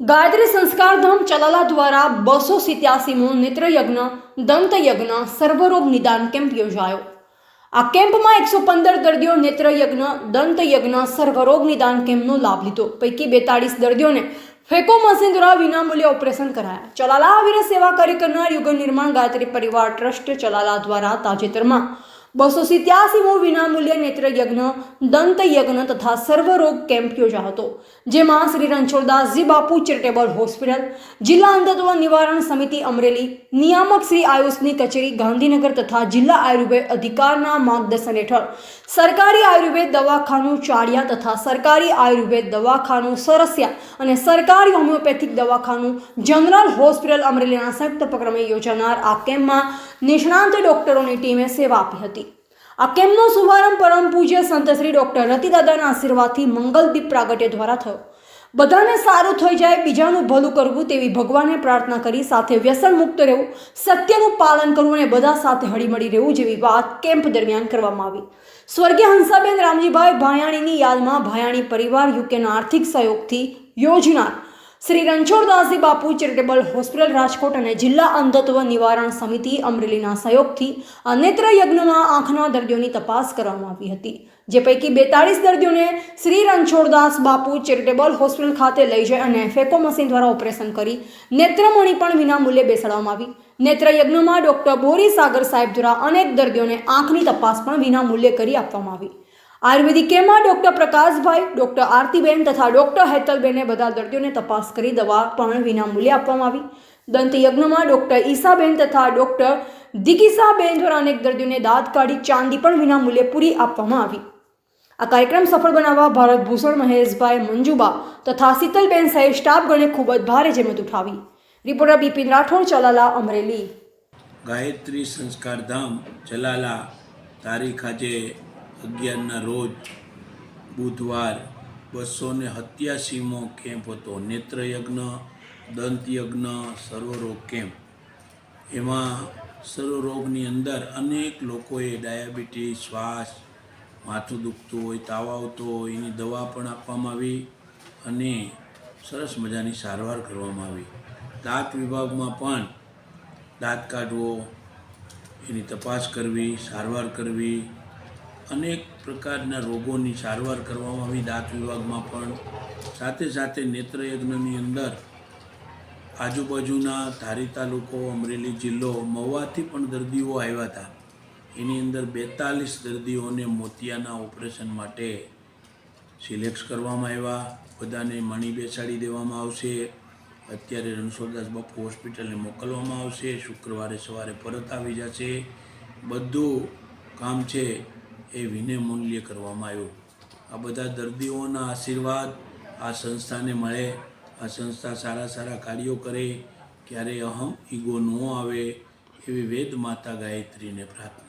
ગાયત્રી સંસ્કારધામ ચલાલા દ્વારા બસો સિત્યાસીમો નેત્રયજ્ઞ, દંતયજ્ઞ, સર્વરોગ નિદાન કેમ્પ યોજાયો. આ કેમ્પમાં એકસો પંદર દર્દીઓ નેત્રયજ્ઞ, દંતયજ્ઞ, સર્વરોગ નિદાન કેમ્પનો લાભ લીધો. પૈકી બેતાળીસ દર્દીઓને ફેકો મશીન દ્વારા વિનામૂલ્યે ઓપરેશન કરાયા. ચલાલા વીર સેવા કાર્ય કરનાર યુગ નિર્માણ ગાયત્રી પરિવાર ટ્રસ્ટ ચલાલા દ્વારા તાજેતરમાં બસો સિત્યાસીમો વિનામૂલ્ય નેત્રયજ્ઞ, દંતયજ્ઞ તથા સર્વરોગ કેમ્પ યોજા હતો, જેમાં શ્રી રણછોડદાસજી બાપુ ચેરિટેબલ હોસ્પિટલ, જિલ્લા અંધત્વ નિવારણ સમિતિ અમરેલી, નિયામક શ્રી આયુષની કચેરી ગાંધીનગર તથા જિલ્લા આયુર્વેદ અધિકારના માર્ગદર્શન હેઠળ, સરકારી આયુર્વેદ દવાખાનું ચાળિયા તથા સરકારી આયુર્વેદ દવાખાનું સરસિયા અને સરકારી હોમિયોપેથિક દવાખાનું જનરલ હોસ્પિટલ અમરેલીના સંયુક્ત ઉપક્રમે યોજાનાર આ કેમ્પમાં નિષ્ણાંત ડોક્ટરોની ટીમે સેવા આપી હતી. આ કેમ્પનો શુભારંભ પરમ પૂજ્ય સંત શ્રી ડોક્ટર રતિદાદાના આશીર્વાદથી મંગલદીપ પ્રાગટ્ય દ્વારા થયો? બધાને સારું થઈ જાય, બીજાનું ભલું કરવું તેવી ભગવાને પ્રાર્થના કરી સાથે વ્યસન મુક્ત રહેવું, સત્યનું પાલન કરવું અને બધા સાથે હળીમળી રહેવું જેવી વાત કેમ્પ દરમિયાન કરવામાં આવી. સ્વર્ગીય હંસાબેન રામજીભાઈ ભાયાણીની યાદમાં ભાયાણી પરિવાર યુકેના આર્થિક સહયોગથી યોજનાર શ્રી રણછોડદાસજી બાપુ ચેરિટેબલ હોસ્પિટલ રાજકોટ અને જિલ્લા અંધત્વ નિવારણ સમિતિ અમરેલીના સહયોગથી આ નેત્ર યજ્ઞમાં આંખના દર્દીઓની તપાસ કરવામાં આવી હતી, જે પૈકી બેતાળીસ દર્દીઓને શ્રી રણછોડદાસ બાપુ ચેરિટેબલ હોસ્પિટલ ખાતે લઈ જઈ અને ફેકો મશીન દ્વારા ઓપરેશન કરી નેત્રમણી પણ વિનામૂલ્યે બેસાડવામાં આવી. નેત્રયજ્ઞમાં ડૉક્ટર બોરી સાગર સાહેબ દ્વારા અનેક દર્દીઓને આંખની તપાસ પણ વિનામૂલ્યે કરી આપવામાં આવી. આયુર્વેદિક કેમ્પમાં ડૉક્ટર પ્રકાશભાઈ, ડૉક્ટર આરતીબેન તથા ડૉક્ટર હેતલબેને બધા દર્દીઓને તપાસ કરી દવા પણ વિનામૂલ્યે આપવામાં આવી. દંતયજ્ઞમાં ડૉક્ટર ઈસાબેન તથા ડૉક્ટર દિગીસાબેન દ્વારા અનેક દર્દીઓને દાંત કાઢી, ચાંદી પણ વિનામૂલ્યે પૂરી આપવામાં આવી. આ કાર્યક્રમ સફળ બનાવવા ભારત ભૂષણ મહેશભાઈ મંજુબા તથા શીતલબેન સહિત સ્ટાફગણે ખૂબ જ ભારે જહેમત ઉઠાવી. રિપોર્ટર બિપિન રાઠોડ, ચલાલા અમરેલી. ગાયત્રી સંસ્કારધામ ચલાલા, તારીખ આજે અગિયારના રોજ, બુધવાર બસો ને સત્યાસીમો કેમ્પ હતો. નેત્રયજ્ઞ, દંતયજ્ઞ, સર્વરોગ કેમ્પ. એમાં સર્વરોગની અંદર અનેક લોકોએ ડાયાબિટીસ, શ્વાસ, માથું દુખતું હોય, તાવ આવતો હોય, એની દવા પણ આપવામાં આવી અને સરસ મજાની સારવાર કરવામાં આવી. દાંત વિભાગમાં પણ દાંત કાઢવો, એની તપાસ કરવી, સારવાર કરવી અનેક પ્રકારના રોગોની સારવાર કરવામાં આવી. દાંત વિભાગમાં પણ સાથે સાથે નેત્રયજ્ઞની અંદર આજુબાજુના ધારી તાલુકો અમરેલી જિલ્લો, મહુવાથી પણ દર્દીઓ આવ્યા હતા. એની અંદર બેતાલીસ દર્દીઓને મોતિયાના ઓપરેશન માટે સિલેક્ટ કરવામાં આવ્યા. બધાને મણી બેસાડી દેવામાં આવશે. અત્યારે રણછોડદાસ બાપુ હોસ્પિટલને મોકલવામાં આવશે. શુક્રવારે સવારે પરત આવી જશે. બધું કામ છે એ વિનયમૂલ્ય કરવામાં આવ્યું. આ બધા દર્દીઓના આશીર્વાદ આ સંસ્થાને મળે, આ સંસ્થા સારા સારા કાર્યો કરે, ક્યારેય અહમ ઈગો ન આવે એવી વેદ માતા ગાયત્રીને પ્રાર્થના